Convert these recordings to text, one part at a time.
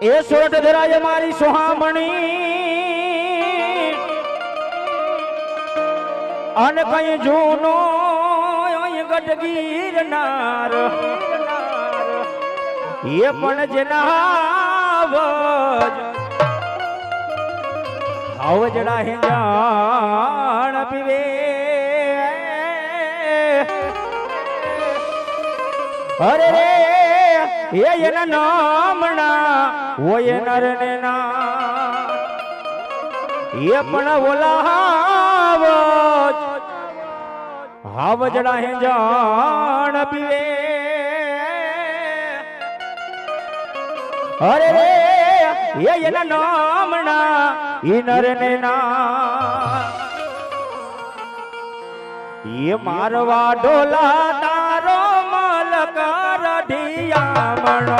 એ સોટ ધરાય મારી સોહામણી. અન કઈ જૂનો ગઢગીર ગીરનાર એ પણ જેના આવજ આવજડા હિંજાણ પીવે. અરે રે, એ એના નામણા હોય નર ને. ના એ પણ ઓલા હાવજ હે જાણ પીવે. અરે રે, એ એના નામણા ઈ નર ને. ના એ મારવા ડોલા તારો મલકાર ઢિયામણો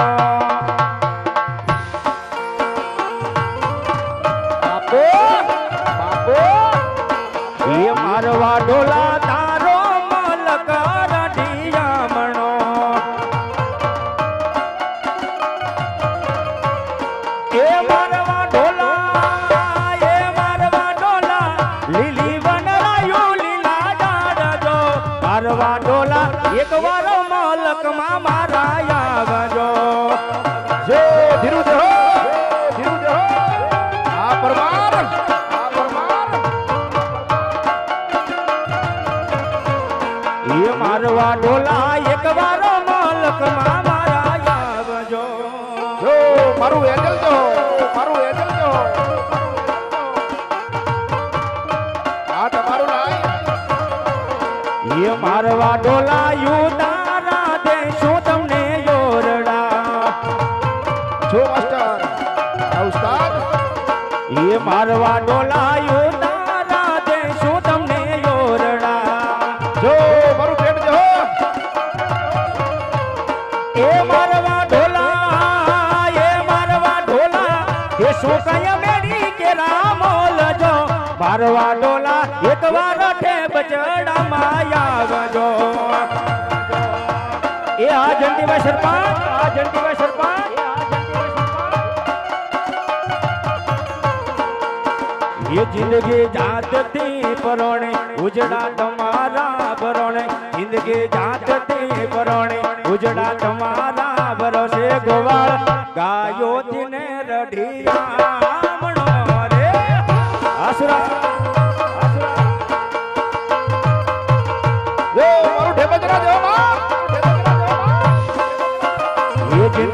મારવા ડોલા એક વાર મલક મારા આવજો. જો મારું એંગલ જો મારું એંગલ જો. આ તમારું લાઈ એ મારવા ડોલાયું તારા દેશું તમને યોરડા. જો માસ્ટર. ઉસ્તાદ. એ મારવા ડોલાયું મારવા ઢોલા એક વાર ઠેબ ચડા માયાવજો એ આ જંટીભાઈ સરપંચ, આ જંટીભાઈ સરપંચ. એ જિંદગી જાતથી પરોણે, ઉજડા તમારા ભરોણે. જિંદગી જાતથી પરોણે, ઉજડા તમારા ભરોસે ગોવાળ. ગાયો દિને રઢિયામણો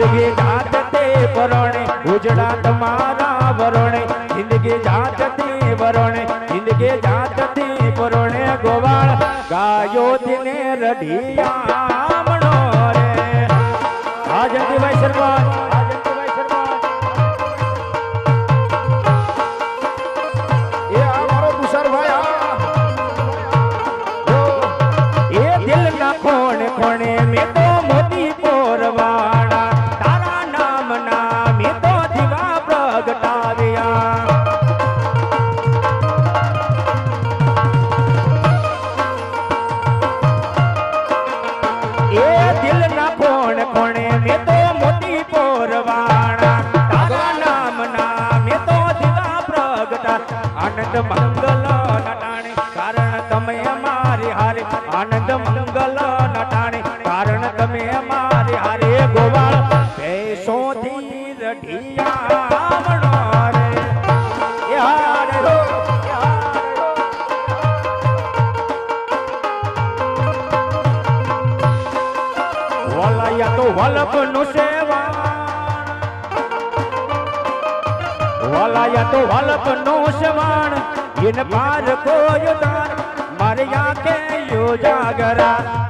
જિંદગી જાતતે પરોણે ઉજડા તમારા વરણે, જિંદગી જાતથી વરણે, જિંદગી જાતથી પરોણે ગોવાળ, ગાયો દિને રઢિયામણો રે. આ જંતીભાઈ સરપંચ જાગરા.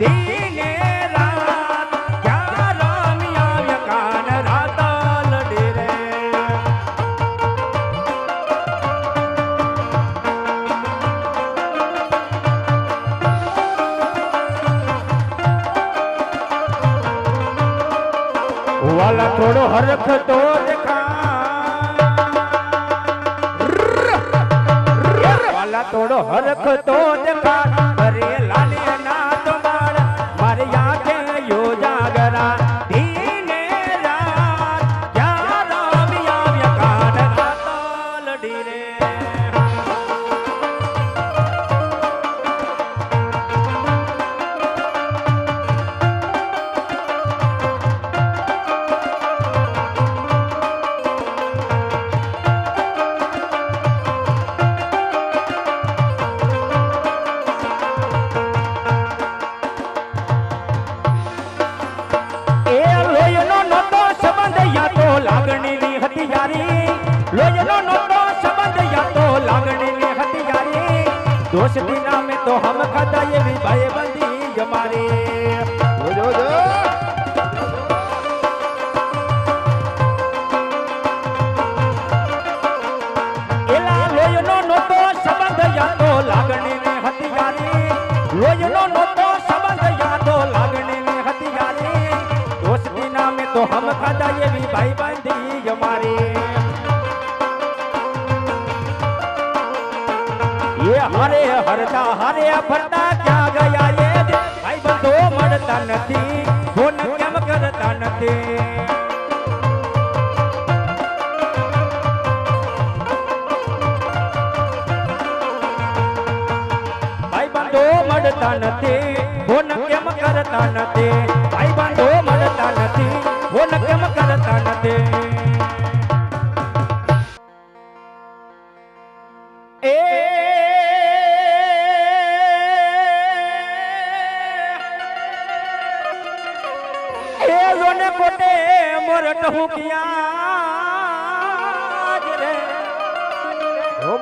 બંધો મળતા નથી. ફોન કેમ કરતા નથી? ભાઈ બંધો મળતા નથી.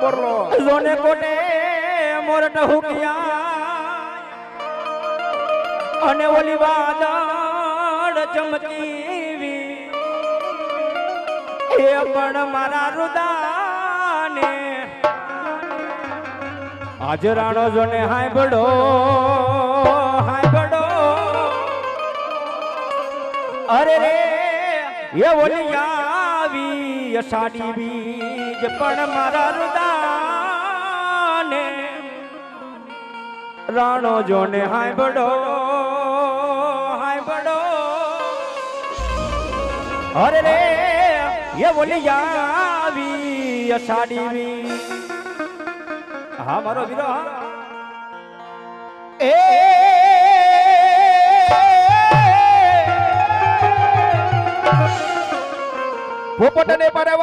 હો બોરલો જોને કોટે મોરટ હુકિયા અને ઓલી વાદળ ચમકીવી. એ પણ મારા રુદાને. આજ રાણો જોને હાય બડો હાય બડો અરે રે, એ ઓલી આવી સાડી બીજ પણ મારા રુદાને રાણો જોને હાય બડો હાય બડો અરે રે એ આવી અષાઢી બીજ હા મારો વીરો હા. એ પોપટને પારે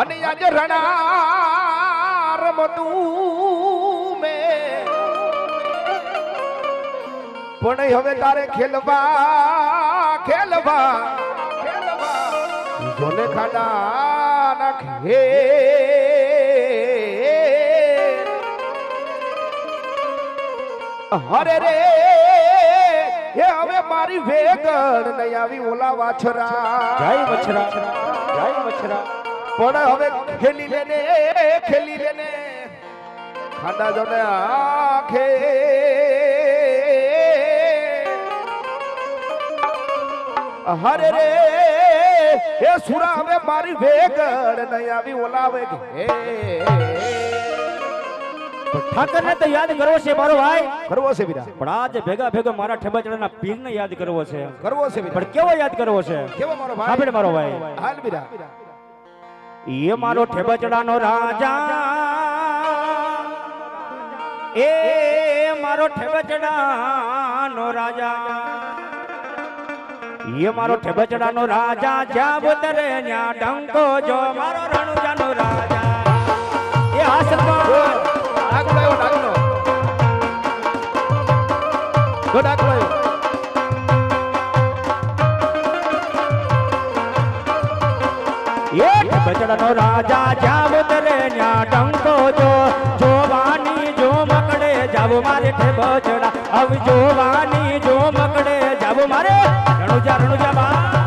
અને આજ રણાર રમતું મે પણ હવે તારે ખેલવા ખેલવા. જોને ખાડા નાખે હરે રે, એ હવે મારી વેગણ નહીં આવી, ઓલા વાછરા. જય વછરા, જય મચ્છરા પણ હવે ખેલી લેને ખેલી લેને ખાડા જોને આખે. હરે રે એ સુરા હવે મારી વેગણ નહીં આવી ઓલાવે હે. ઠાકર ને તો યાદ કરવો છે મારો ભાઈ. કરવો છે બીરા પણ આજે ભેગા ભેગો મારા ઠેબાચડાના પીરને યાદ કરવો છે. કરવો છે પણ કેવો યાદ કરવો છે? કેવો મારો ભાઈ? આપણે મારો ભાઈ. હાલ વીરા એ મારો ઠેબચડાનો રાજા. એ મારો ઠેબચડાનો રાજા. એ મારો ઠેબચડાનો રાજા. જ્યાં બોતરે ન્યા ડંકો જો મારો રણુજાનો રાજા. એ હાસમાં આગળ આવ્યો ડાકલો બચડાનો રાજા જ્યાં ઉતરે ન્યા ટંકો જો, જોવાની જો મકડે જાવ મારે ઠે બચડા હવે જોવાની જો મકડે જાવ મારે. રણુજા રણુજા બા.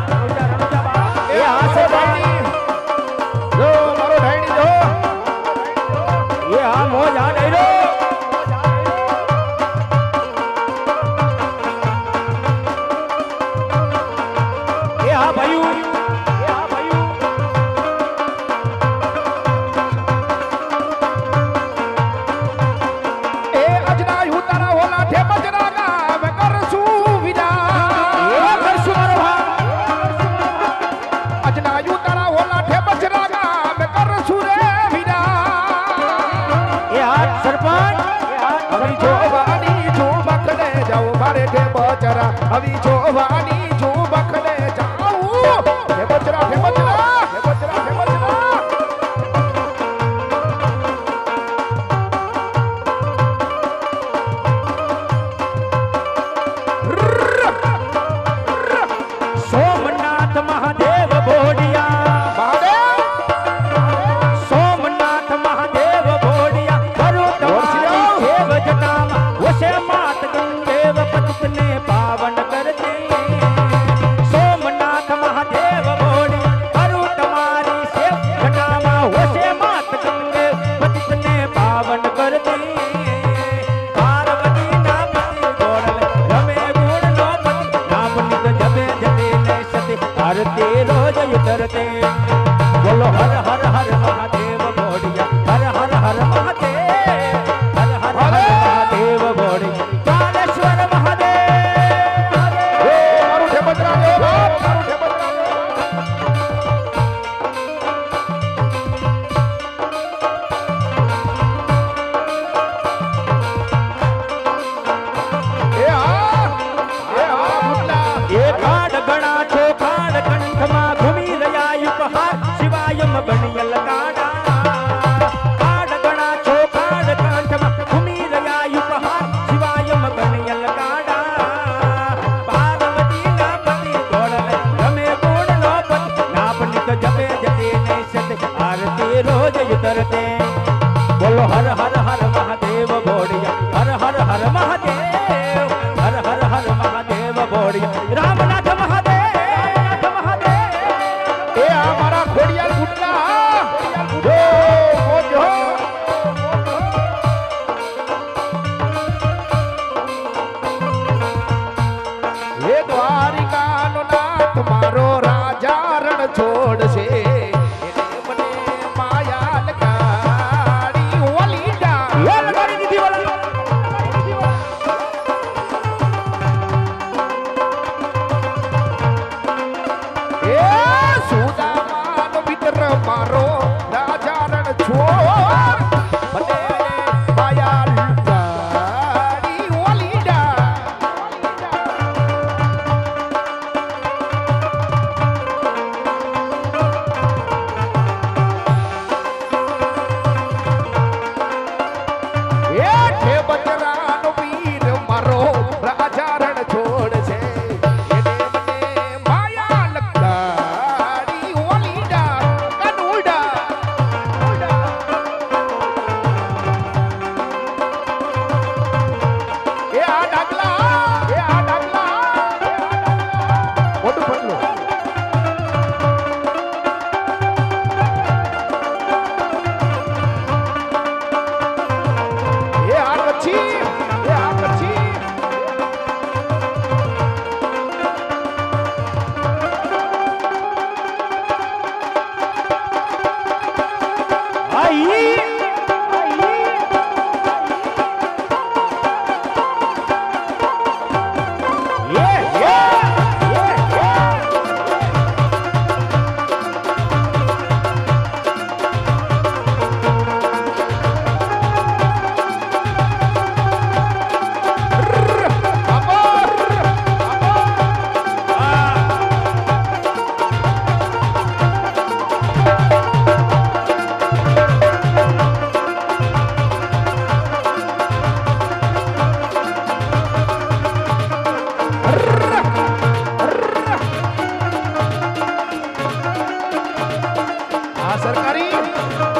આ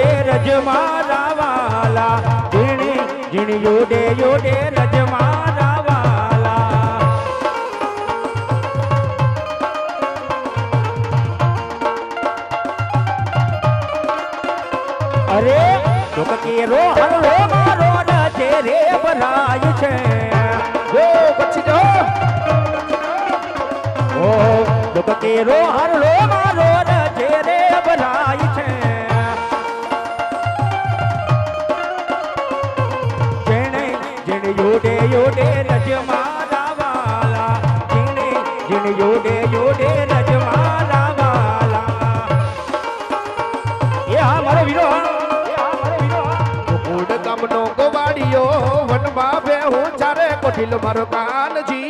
યોડે રજ મારા વાલા. ઝીણી ઝીણી યોડે યોડે રજ વાલા. અરે લોક કેરો હરલો મારો રજે રે ભરાય છે. જો, પછી જો. ઓ લોક કેરો હરલો મારો રજે રે ભરાય યોડે યોડે રજ મારા વાલા જેણે જેણે યોડે યોડે રજ મારા વાલા એ હા મારો વીરો હા. કુડ ગામનો ગોવાળિયો વનમાં બેહું ચારે કોઠીલ મારો કાનજી.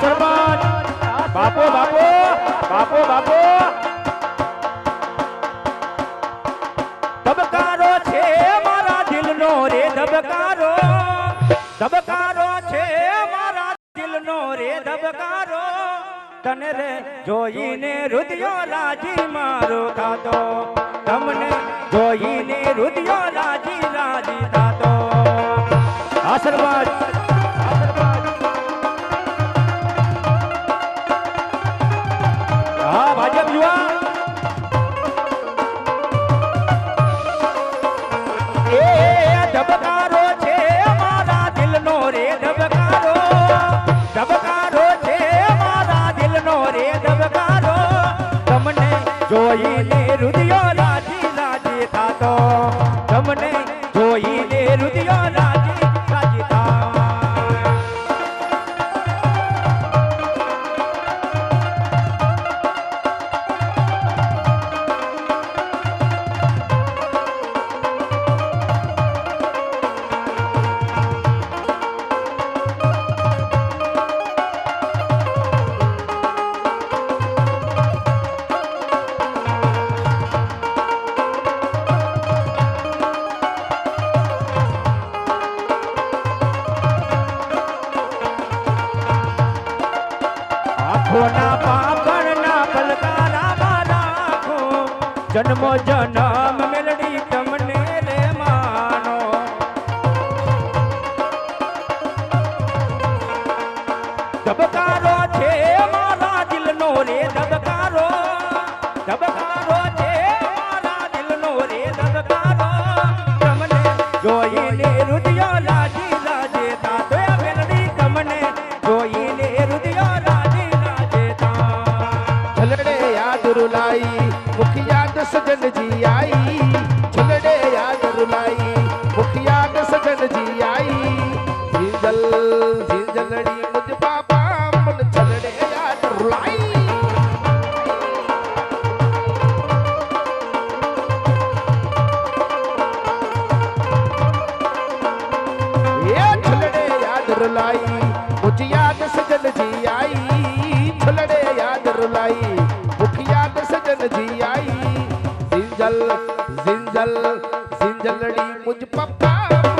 સરપંચ. બાપો બાપો બાપો બાપો. ધબકારો છે મારા દિલનો રે, ધબકારો. ધબકારો છે મારા દિલનો રે, ધબકારો. તને રે જોઈને રુદિયો રાજી મારો થાતો. તમને જોઈને રુદિયો રાજી રાજી થાતો. આશીર્વાદ જોઈને રુદિયો રાજી રાજી થાતો. ધબકારો છે મારા દિલનો રે ધબકારો. ધબકારો છે મારા દિલનો રે ધબકારો. તમને જોઈને રુદિયો રાજી રાજે તાતો મેલડી તમને જોઈને રુદિયો લાજી લાજે તા. છલડે યાદ રૂલાઈ, મુખિયા સજનજી આઈ. છલડે યાદ રૂલાઈ જીંજલડી મુજ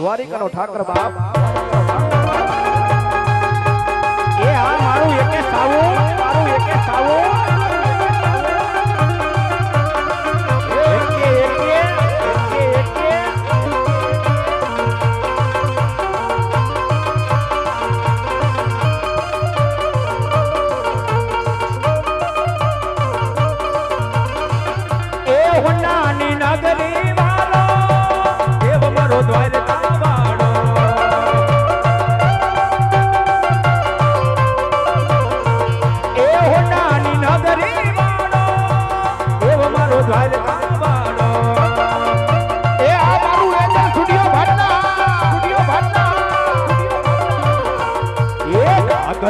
દ્વારિકાનો ઠાકર બાપ. એ હા મારું એકે સાવું મારું એકે સાવું.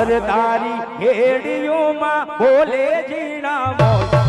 ભર તારી હેડીઓમાં બોલે જીણા મોજ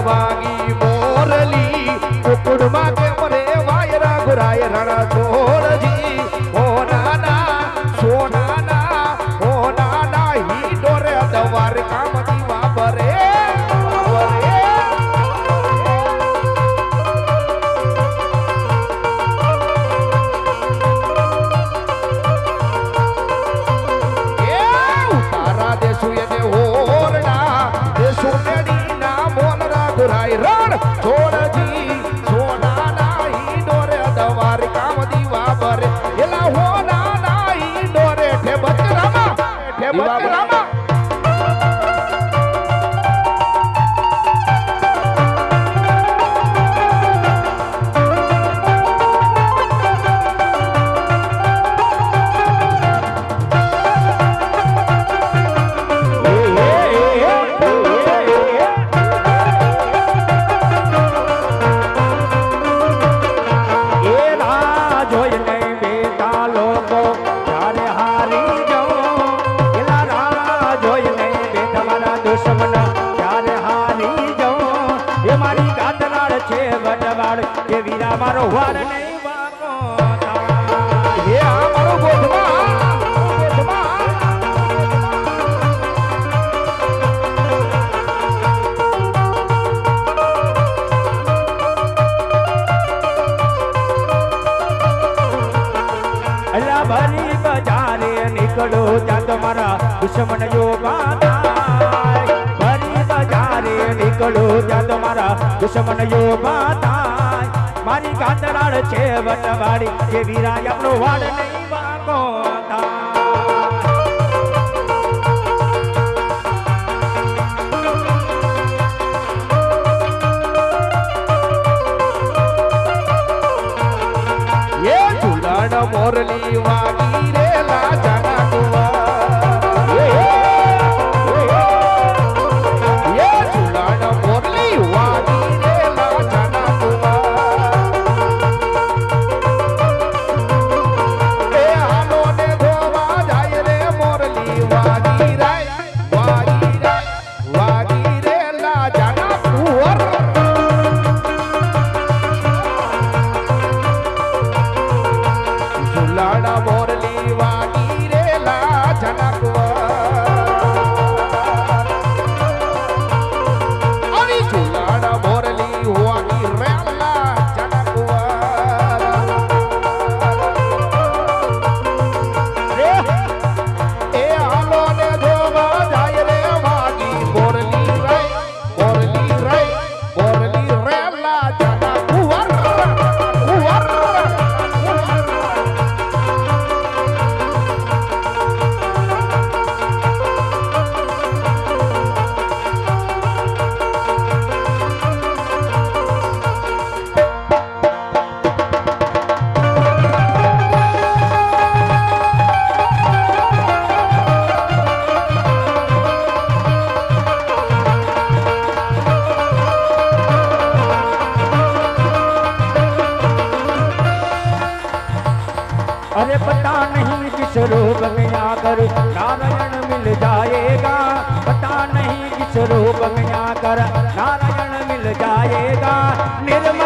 વાગી મોરલી કુકુડમાં કેમ રે વાયરા ગુરાય રણા છો નીકળો ત્યાં તમારા દુશ્મન યોગા થાય મારી કાતરાળ છે વટવાડી જે વીરાય આપણો વાડ નહીં વાગો મોરલી વાગી अरे पता नहीं किस रोग में आकर नारायण मिल जाएगा पता नहीं किस रोग में आकर नारायण मिल जाएगा निर्मल